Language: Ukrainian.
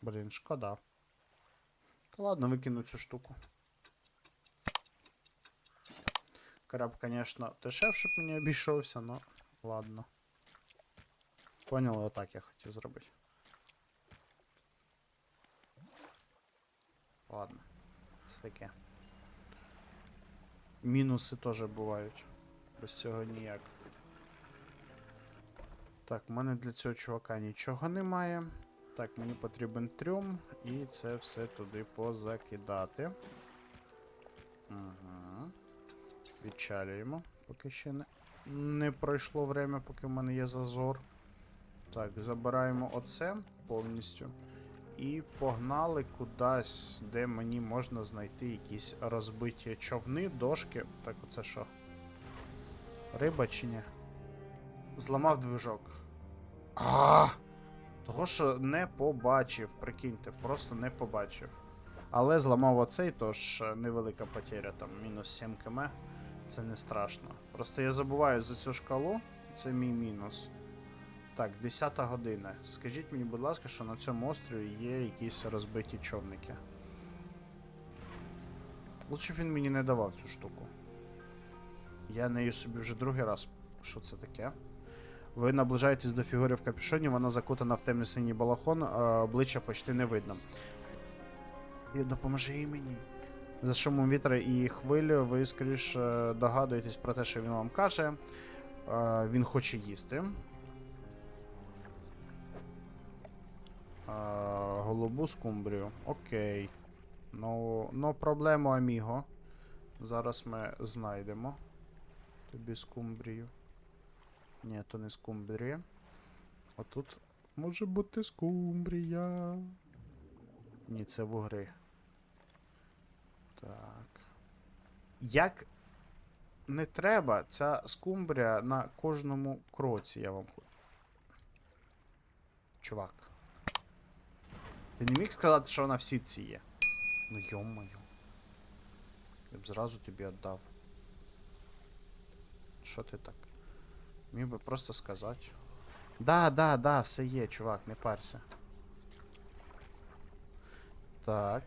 Блін, шкода. Та ладно, викину цю штуку. Краб, конечно, дешевше б мені обійшовся, но ладно. Поняли, отак я хотів зробити. Ладно. Це таке. Мінуси теж бувають. Без цього ніяк. Так, в мене для цього чувака нічого немає. Так, мені потрібен трюм, і це все туди позакидати. Угу. Відчалюємо, поки ще не, не пройшло время, поки в мене є зазор. Так, забираємо оце повністю. І погнали кудись, де мені можна знайти якісь розбиті човни, дошки. Так, оце що? Риба чи ні? Зламав движок. А! Того, що не побачив, прикиньте, просто не побачив. Але зламав оцей, тож е, невелика потеря, там мінус 7 км. Це не страшно. Просто я забуваю за цю шкалу, це мій мінус. Так, 10 година. Скажіть мені, будь ласка, що на цьому острові є якісь розбиті човники. Лучше б він мені не давав цю штуку. Я нею собі вже другий раз. Що це таке? Ви наближаєтесь до фігури в капюшоні, вона закутана в темний синій балахон, обличчя почти не видно. Допоможи і мені. За шумом вітра і хвиль, ви скоріше догадуєтесь про те, що він вам каже. Е, Він хоче їсти. Е, Голубу скумбрію. Окей. Ну, no проблему, аміго. Зараз ми знайдемо тобі скумбрію. Ні, то не скумбрія. А тут може бути скумбрія. Ні, це вугри. Так. Як не треба ця скумбрія на кожному кроці, я вам хочу. Чувак. Ти не міг сказати, що вона в сітці є? Ну йо-моє. Я б зразу тобі віддав. Що ти так? Міг би просто сказати. Да, да, да, все є, чувак, не парся. Так,